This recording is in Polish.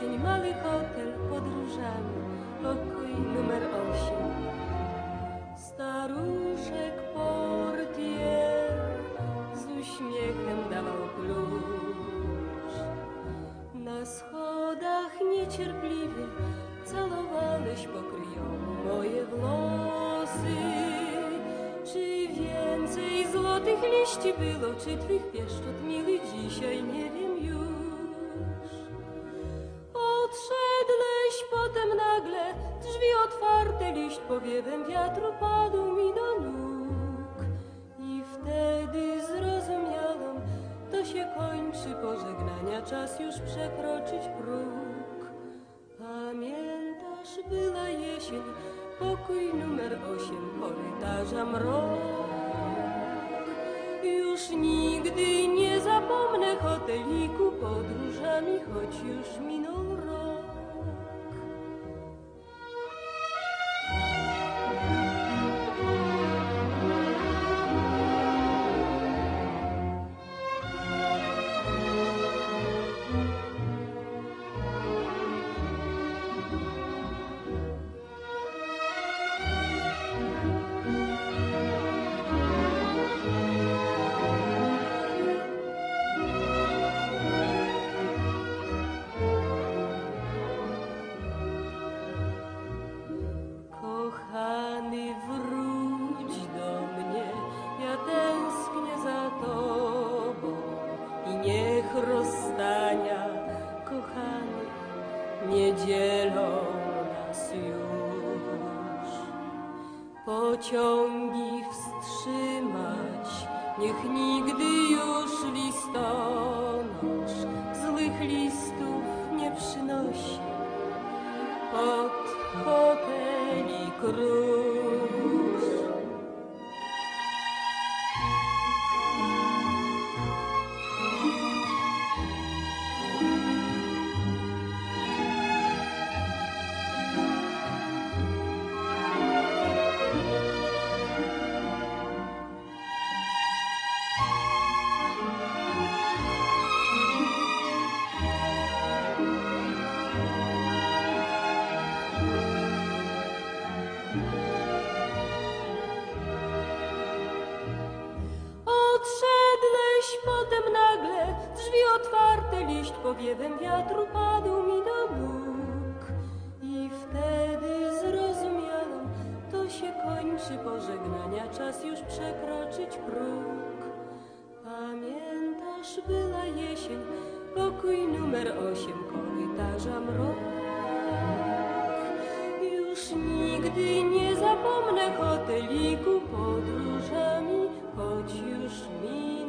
jesień, mały hotel pod różami, pokój numer osiem. Staruszek portier z uśmiechem dawał klucz. Na schodach niecierpliwie calowałeś pokryją moje włosy. Czy więcej złotych liści było, czy twych pieszczot miły dzisiaj, nie wiem już. Nagle, drzwi otwarte, liść powiewem wiatru padł mi do nóg. I wtedy zrozumiałam, to się kończy pożegnania, czas już przekroczyć próg. Pamiętasz, była jesień, pokój numer osiem, korytarza mrok. Już nigdy nie zapomnę hoteliku podróżami, choć już minął rok. Nie dzielą nas już. Pociągi wstrzymać, niech nigdy już listonosz złych listów nie przynosi pod hoteli krusz. powiewem wiatru padł mi do nóg. I wtedy zrozumiano, to się kończy pożegnania, czas już przekroczyć próg. Pamiętasz, była jesień, pokój numer osiem korytarza mrok. Już nigdy nie zapomnę hoteliku podróżami, choć już mi